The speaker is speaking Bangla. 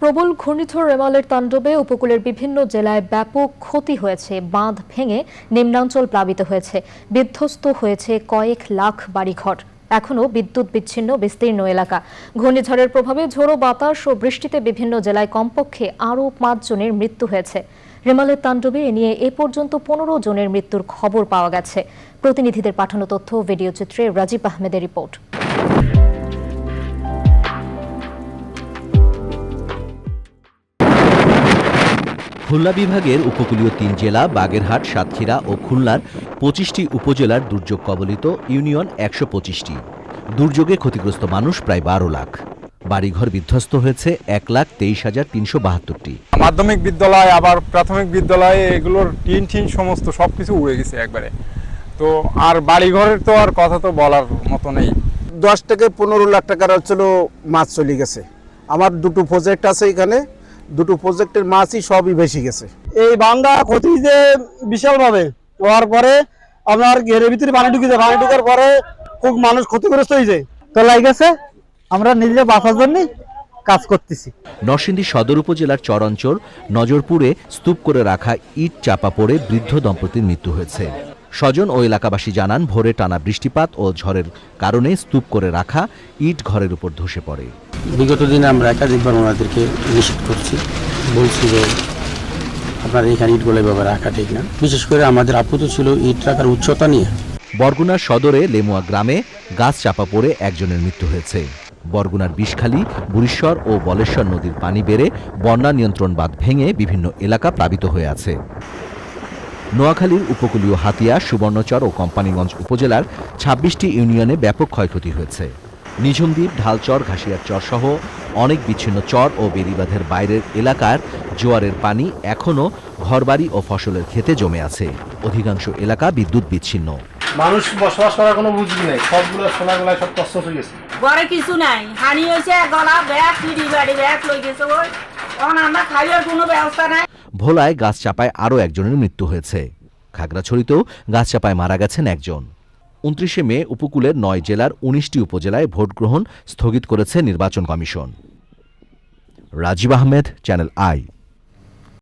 প্রবল ঘূর্ণিঝড় রেমালের তাণ্ডবে উপকূলের বিভিন্ন জেলায় ব্যাপক ক্ষতি হয়েছে, বাঁধ ভেঙে নিম্নাঞ্চল প্লাবিত হয়েছে, বিধ্বস্ত হয়েছে কয়েক লাখ বাড়িঘর। এখনও বিদ্যুৎ বিচ্ছিন্ন, বিস্তীর্ণ এলাকা। ঘূর্ণিঝড়ের প্রভাবে ঝোড়ো বাতাস ও বৃষ্টিতে বিভিন্ন জেলায় কমপক্ষে আরও পাঁচ জনের মৃত্যু হয়েছে। রেমালের তাণ্ডবে এ নিয়ে এ পর্যন্ত পনেরো জনের মৃত্যুর খবর পাওয়া গেছে। প্রতিনিধিদের পাঠানো তথ্য, ভিডিও চিত্রে রাজীব আহমেদের রিপোর্ট। খুলনা বিভাগের উপকূলীয় তিন জেলা বাগেরহাট সাতক্ষীরা ও খুলনার পঁচিশটি উপজেলার দুর্যোগ কবলিত ইউনিয়ন একশো পঁচিশটি। দুর্যোগে ক্ষতিগ্রস্ত মানুষ প্রায় বারো লাখ। বাড়িঘর বিধ্বস্ত হয়েছে এক লাখ তেইশ হাজার তিনশো বাহাত্তরটি। মাধ্যমিক বিদ্যালয় আবার প্রাথমিক বিদ্যালয়ে এগুলোর টিন টিন সমস্ত সব কিছু উড়ে গেছে একবারে। তো আর বাড়িঘরের তো আর কথা তো বলার মতো নেই। দশ থেকে পনেরো লাখ টাকার হচ্ছিল মাছ চলে গেছে। আমার দুটো প্রজেক্ট আছে এখানে। দুটো প্রজেক্টের মাছই সবই বেশি গেছে। এই বাংলা ক্ষতি যে বিশালভাবে। হওয়ার পরে আপনার ঘেরের ভিতরে পানি ঢুকেছে পানি ঢুকার পরে খুব মানুষ ক্ষতিগ্রস্ত হয়েছে তো গেছে আমরা নিজে বাঁচার জন্য কাজ করতেছি। নরসিংদী সদর উপজেলার চরাঞ্চল নজরপুরে স্তূপ করে রাখা ইট চাপা পড়ে বৃদ্ধ দম্পতির মৃত্যু হয়েছে। স্বজন ও এলাকাবাসী জানান ভোরে টানা বৃষ্টিপাত ও ঝড়ের কারণে স্তূপ করে রাখা ইট ঘরের উপর ধসে পড়ে। বিগত দিনে আমরা একাধিকবার ওনাদেরকে নিষেধ করছি। বলছি যে আপনার এখানে ইটগুলো এভাবে রাখা ঠিক না। বিশেষ করে আমাদের আপত্ত ছিল ইট রাখার উচ্চতা নিয়ে। বরগুনার সদরে লেমুয়া গ্রামে গাছ চাপা পড়ে একজনের মৃত্যু হয়েছে। বরগুনার বিষখালী বুড়িশ্বর ও বলেশ্বর নদীর পানি বেড়ে বন্যা নিয়ন্ত্রণ বাঁধ ভেঙে বিভিন্ন এলাকা প্লাবিত হয়ে আছে। নোয়াখালীর উপকূলীয় হাতিয়া সুবর্ণচর ও কোম্পানিগঞ্জ উপজেলার ছাব্বিশটি ইউনিয়নে ব্যাপক ক্ষয়ক্ষতি হয়েছে। নিঝুমদ্বীপ ঢালচর ঘাসিয়ার চর সহ অনেক বিচ্ছিন্ন চর ও বেড়িবাঁধের বাইরের এলাকার জোয়ারের পানি এখনও ঘরবাড়ি ও ফসলের ক্ষেতে জমে আছে। অধিকাংশ এলাকা বিদ্যুৎ বিচ্ছিন্ন। মানুষ বসবাস করার কোনো বুঝবি নেই। সবগুলো সোনাগুলা সব কষ্ট হয়ে গেছে। ঘরে কিছু নাই। হানি হয়েছে গলা ব্যাগ পিড়ি বাড়ি ব্যাগ লই গেছে ওই। এখন আমরা খাইয়ার কোনো ব্যবস্থা নাই। ভোলায় গাছ চাপায় আরও একজনের মৃত্যু হয়েছে। খাগড়াছড়িতেও গাছ চাপায় মারা গেছেন একজন। উনত্রিশে মে উপকূলের নয় জেলার উনিশটি উপজেলায় ভোট গ্রহণ স্থগিত করেছে নির্বাচন commission. Rajib Ahmed, channel I.